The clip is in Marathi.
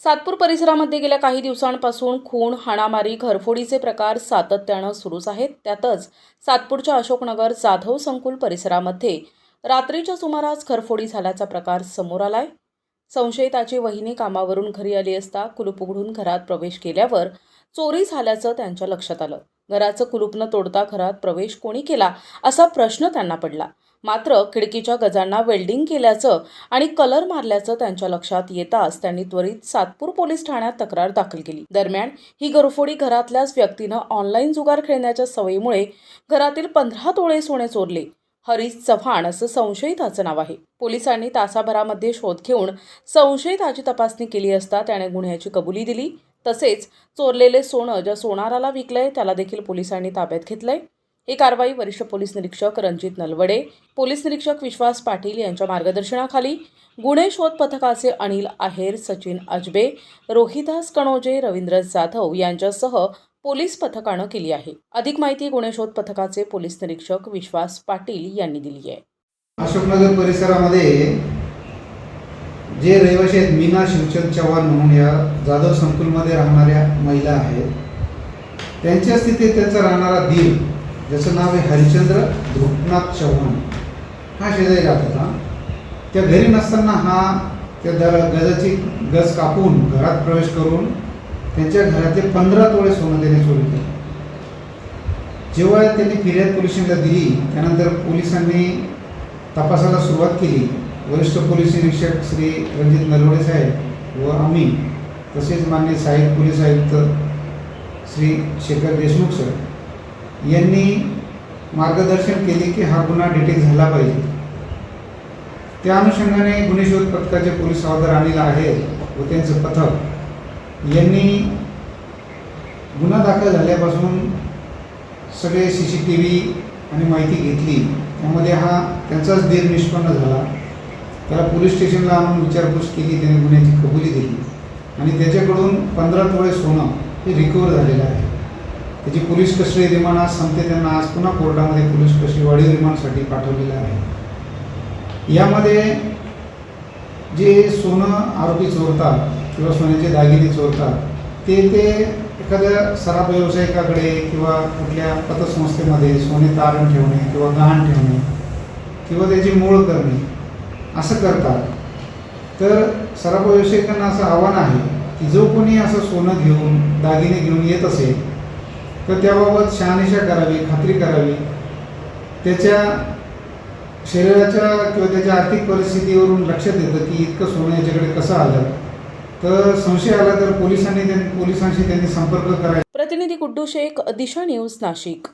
सातपूर परिसरामध्ये गेल्या काही दिवसांपासून खून हाणामारी घरफोडीचे प्रकार सातत्यानं सुरूच आहेत. त्यातच सातपूरच्या अशोकनगर जाधव संकुल परिसरामध्ये रात्रीच्या सुमारास घरफोडी झाल्याचा प्रकार समोर आलाय. संशयिताची वहिनी कामावरून घरी आली असता कुलूप उघडून घरात प्रवेश केल्यावर चोरी झाल्याचं त्यांच्या लक्षात आलं. घराचं कुलूप न तोडता घरात प्रवेश कोणी केला असा प्रश्न त्यांना पडला. मात्र खिडकीच्या गजांना वेल्डिंग केल्याचं आणि कलर मारल्याचं त्यांच्या लक्षात येताच त्यांनी त्वरित सातपूर पोलीस ठाण्यात तक्रार दाखल केली. दरम्यान ही घरफोडी घरातल्याच व्यक्तीनं ऑनलाईन जुगार खेळण्याच्या सवयीमुळे घरातील पंधरा तोळे सोने चोरले. हरीश चव्हाण असं संशयिताचं नाव आहे. पोलिसांनी तासाभरामध्ये शोध घेऊन संशयिताची तपासणी केली असता त्याने गुन्ह्याची कबुली दिली. तसेच चोरलेले सोनं ज्या सोनाराला विकलंय त्याला देखील पोलिसांनी ताब्यात घेतलंय. ही कारवाई वरिष्ठ पोलीस निरीक्षक रणजित नलवडे पोलीस निरीक्षक विश्वास पाटील यांच्या मार्गदर्शनाखाली गुन्हे शोध पथकाचे अनिल आहेर सचिन अजबे रोहिदास कणोजे रवींद्र जाधव यांच्यासह पोलीस पथकानं केली आहे. अधिक माहिती गुन्हे शोध पथकाचे पोलीस निरीक्षक विश्वास पाटील यांनी दिली आहे. अशोकनगर परिसरामध्ये जे रहिवासी आहेत मीना शिवचंद चव्हाण म्हणून या जाधव संकुलमध्ये राहणाऱ्या महिला आहेत त्यांच्या स्थितीत त्यांचा राहणारा दीर ज्याचं नाव आहे हरिश्चंद्र ध्रुपनाथ चव्हाण. हा शेजारी राहत होता. त्या घरी नसताना हा त्या दर गजाची गज कापून घरात प्रवेश करून त्यांच्या घरातले पंधरा तोळे सोनं त्याने चोरी केलं. जेव्हा त्यांनी फिर्याद पोलिसांना दिली त्यानंतर पोलिसांनी तपासाला सुरुवात केली. वरिष्ठ पोलीस निरीक्षक श्री रणजित नलवडे साहेब व आम्ही तसेच मान्य सहाय्यक पोलीस आयुक्त श्री शेखर देशमुख सर यांनी मार्गदर्शन केले की हा गुन्हा डिटेक्ट झाला पाहिजे. त्या अनुषंगाने गुन्हे शोध पथकाचे पोलीस हवालदार अनिल आहे व त्यांचं पथक. यांनी गुन्हा दाखल झाल्यापासून सगळे सी सी टी व्ही आणि माहिती घेतली. त्यामध्ये हा त्यांचाच देर निष्पन्न झाला. त्याला पोलीस स्टेशनला आणून विचारपूस केली. त्याने गुन्ह्याची कबुली दिली. आणि त्याच्याकडून पंधरा तोळे सोनं हे रिकवर झालेलं आहे. त्याची पोलीस कस्टडी रिमांड आज संपते. त्यांना आज पुन्हा कोर्टामध्ये पोलीस कस्टडी वाढीव रिमांडसाठी पाठवलेलं आहे. यामध्ये जे सोनं आरोपी चोरतात किंवा सोन्याचे दागिने चोरतात ते ते एखाद्या सराफ व्यावसायिकाकडे किंवा कुठल्या पतसंस्थेमध्ये सोने तारण ठेवणे किंवा गहाण ठेवणे किंवा त्याची मूळ करणे असं करतात. तर सराफ व्यावसायिकांना असं आव्हान आहे की जो कोणी असं सोनं घेऊन दागिने घेऊन येत असेल तर त्याबाबत शहानिशा करावी खात्री करावी. त्याच्या शरीराच्या किंवा त्याच्या आर्थिक परिस्थितीवरून लक्षात येतं की इतकं सोनं याच्याकडे कसं आलं. तर संशय आला तर पोलिसांनी त्यांनी पोलिसांशी त्यांनी संपर्क करायचा. प्रतिनिधी गुड्डू शेख दिशा न्यूज नाशिक.